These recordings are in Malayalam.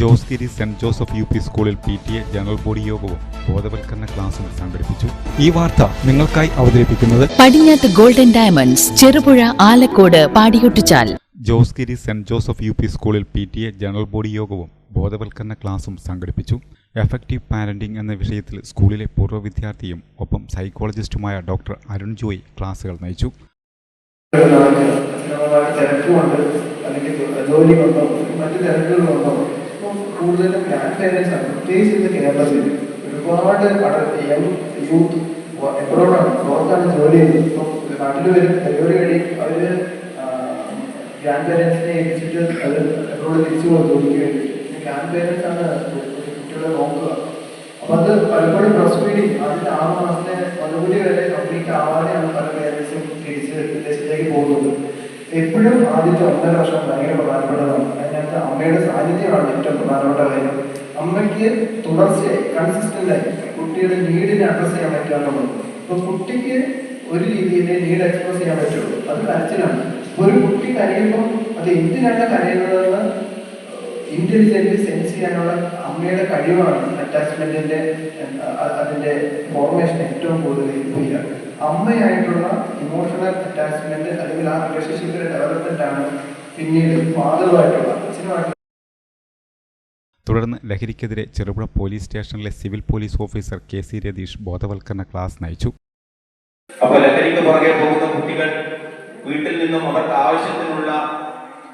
Jose Giri saint Joseph U P സ്കൂളിൽ P T A general body യോഗവും ബോധവൽക്കരണ ക്ലാസും സംഘടിപ്പിച്ചു. ഈ വാർത്ത നിങ്ങൾക്കായി അവതരിപ്പിക്കുന്നത് Padinjath golden diamonds Cherupuzha Alakode Padiyottuchal Jose Giri saint Joseph U P സ്കൂളിൽ P T A general body യോഗവും ബോധവൽക്കരണ ക്ലാസും സംഘടിപ്പിച്ചു. എഫക്റ്റീവ് പാരന്റിംഗ് എന്ന വിഷയത്തിൽ സ്കൂളിലെ പൂർവ വിദ്യാർത്ഥിയും ഒപ്പം സൈക്കോളജിസ്റ്റുമായ ഡോക്ടർ അരുൺ ജോയ് ക്ലാസുകൾ നയിച്ചു. അല്ലെങ്കിൽ ജോലി കൊണ്ടോ മറ്റു തിരക്കുകൾ കൊണ്ടോ കൂടുതലും ഗ്രാൻഡ് പേരൻസ് ആണ് പ്രത്യേകിച്ച് ഇന്ന് കേരളത്തിൽ ഒരുപാട് യങ് യൂത്ത് എബ്രോഡാണ് പുറത്താണ് ജോലി ചെയ്തത് ഇപ്പം നാട്ടിൽ വരും ഡെലിവറി കഴിയും അവർ ഗ്രാൻഡ് പേരൻസിനെ ഏൽപ്പിച്ചിട്ട് അത് എബ്രോഡ് തിരിച്ചു പോകും ജോലിക്ക് വേണ്ടി ഗ്രാൻഡ് പേരൻസ് ആണ് കുട്ടികളെ നോക്കുക. അപ്പം അത് പലപ്പോഴും ബ്രസ്റ്റ് ഫീഡിങ് അതിന്റെ ആറ് മാസത്തെ മറുപടി വരെ കംപ്ലീറ്റ് ആവാതെയാണ് പല പേരൻസും തിരിച്ച് വിദേശത്തേക്ക് പോകുന്നത്. എപ്പോഴും ആദ്യത്തെ ഒന്നര വർഷം ഭയങ്കര പ്രധാനപ്പെട്ടതാണ് അമ്മയുടെ സാന്നിധ്യമാണ് ഏറ്റവും പ്രധാനപ്പെട്ട കാര്യം. അമ്മയ്ക്ക് തുടർച്ചയായി കൺസിസ്റ്റന്റ് ആയി കുട്ടിയുടെ നീഡിനെ അഡ്രസ് ചെയ്യാൻ പറ്റാന്നുള്ളത് ഇപ്പൊ കുട്ടിക്ക് ഒരു രീതിയിൽ നീഡ് എക്സ്പ്രസ് ചെയ്യാൻ പറ്റുള്ളൂ. അത് കരച്ചിലാണ്. ഒരു കുട്ടി കരയുമ്പോൾ അത് എന്തിനാണ് കരയുന്നതെന്ന് ഇന്റലിജന്റ് സെൻസ് ചെയ്യാനുള്ള അമ്മയുടെ കഴിവാണ് അറ്റാച്ച്മെന്റിന്റെ അതിന്റെ ഫോർമേഷൻ ഏറ്റവും കൂടുതൽ ചെയ്യുക അമ്മയായിട്ടുള്ള ഇമോഷണൽ അറ്റാച്ച്മെന്റ് അല്ലെങ്കിൽ ആ റിലേഷൻഷിപ്പിന്റെ ഡെവലപ്മെന്റ് ആണ് പിന്നീട് ഫാദറുമായിട്ടുള്ള തുടർന്ന് ലഹരിക്കെതിരെ ചെറുപുഴ പോലീസ് സ്റ്റേഷനിലെ civil police officer K C Ratheesh ബോധവൽക്കരണ ക്ലാസ് നയിച്ചു. അപ്പൊ ലഹരിക്ക് പുറകെ കുട്ടികൾ വീട്ടിൽ നിന്നും അവർക്ക് ആവശ്യത്തിനുള്ള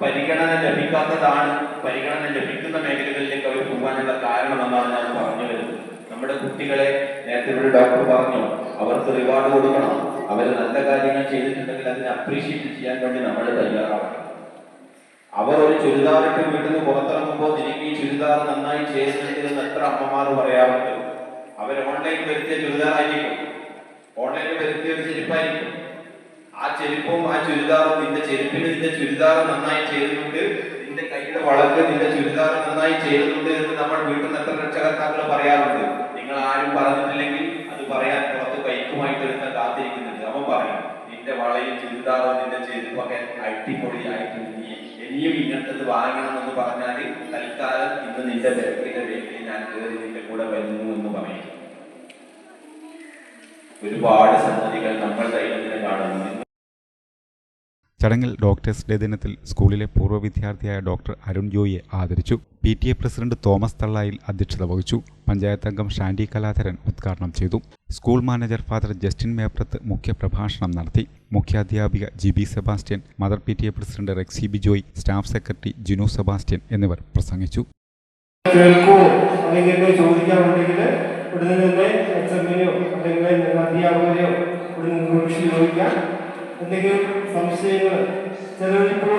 പരിഗണന ലഭിക്കാത്തതാണ് പരിഗണന ലഭിക്കുന്ന മേഖലകളിലേക്ക് അവർ പോകാനുള്ള കാരണമെന്നാണ് ഞാൻ പറഞ്ഞു വരുന്നത്. നമ്മുടെ കുട്ടികളെ നേരത്തെ ഇവിടെ ഡോക്ടർ പറഞ്ഞു അവർക്ക് റിവാർഡ് കൊടുക്കണം അവർ നല്ല കാര്യങ്ങൾ ചെയ്തിട്ടുണ്ടെങ്കിൽ അതിനെ അപ്രീഷിയേറ്റ് ചെയ്യാൻ വേണ്ടി നമ്മൾ തയ്യാറാവണം. അവർ ഒരു ചുരിദാറിട്ട് വീട്ടിൽ നിന്ന് പുറത്തിറങ്ങുമ്പോൾ എനിക്ക് ഈ ചുരിദാർ നന്നായി ചെയ്യുന്നുണ്ട് എത്ര അമ്മമാർ പറയാറുണ്ട്. അവർ ഓൺലൈൻ വരുത്തിയ ചുരിദാറായിരിക്കും. ഓൺലൈനിൽ വരുത്തിയ ഒരു ചെരുപ്പായിരിക്കും. ആ ചെരുപ്പും ആ ചുരിദാറും നിന്റെ ചെരുപ്പിന് നിന്റെ ചുരിദാർ നന്നായി ചെയ്യുന്നുണ്ട്. നിന്റെ കയ്യുടെ വളക്ക് നിന്റെ ചുരിദാർ നന്നായി ചെയ്യുന്നുണ്ട് എന്ന് നമ്മൾ വീട്ടിൽ നിന്ന് എത്ര രക്ഷകർത്താക്കൾ പറയാറുണ്ട്. നിങ്ങൾ ആരും പറഞ്ഞിട്ടില്ലെങ്കിൽ അത് പറയാൻ പുറത്ത് കൈക്കുമായിട്ട് എടുത്ത കാത്തിരിക്കുന്നുണ്ട്. അവൻ പറയും നിന്റെ വളയും ചുരിദാറും നിന്റെ ചെരുപ്പൊക്കെ അടിപൊളിയായിട്ടുണ്ട്. ഇനിയും ഇന്നത്തത് വാങ്ങണമെന്ന് പറഞ്ഞാൽ തൽക്കാലം ഇന്ന് നിന്റെ തിരക്കിന്റെ പേരിൽ ഞാൻ കയറി നിന്റെ കൂടെ വരുന്നു എന്ന് പറയും ഒരുപാട് സംഗതികൾ നമ്മൾ ദൈവത്തിനെ കാണുന്നു. ചടങ്ങിൽ ഡോക്ടേഴ്സ് ഡേ ദിനത്തിൽ സ്കൂളിലെ പൂർവ വിദ്യാർത്ഥിയായ ഡോക്ടർ അരുൺ ജോയിയെ ആദരിച്ചു. P T A president Thomas Thallayil അധ്യക്ഷത വഹിച്ചു. പഞ്ചായത്തംഗം ഷാൻഡി കലാധരൻ ഉദ്ഘാടനം ചെയ്തു. School manager father Justin Meprath മുഖ്യപ്രഭാഷണം നടത്തി. മുഖ്യാധ്യാപിക G B Sebastian mother P T A president Rexy Bijoy staff secretary Jinu Sebastian എന്നിവർ പ്രസംഗിച്ചു. കേൾക്കൂ. അല്ലെങ്കിൽ എന്തെങ്കിലും ചോദിക്കാനുണ്ടെങ്കിൽ ഉടനെ തന്നെ എച്ച് എമ്മിനെയോ അല്ലെങ്കിൽ അധ്യാപകരെയോ ഉടനെ വിളിച്ച് ചോദിക്കാം. എന്തെങ്കിലും സംശയങ്ങൾ ചിലരിപ്പോൾ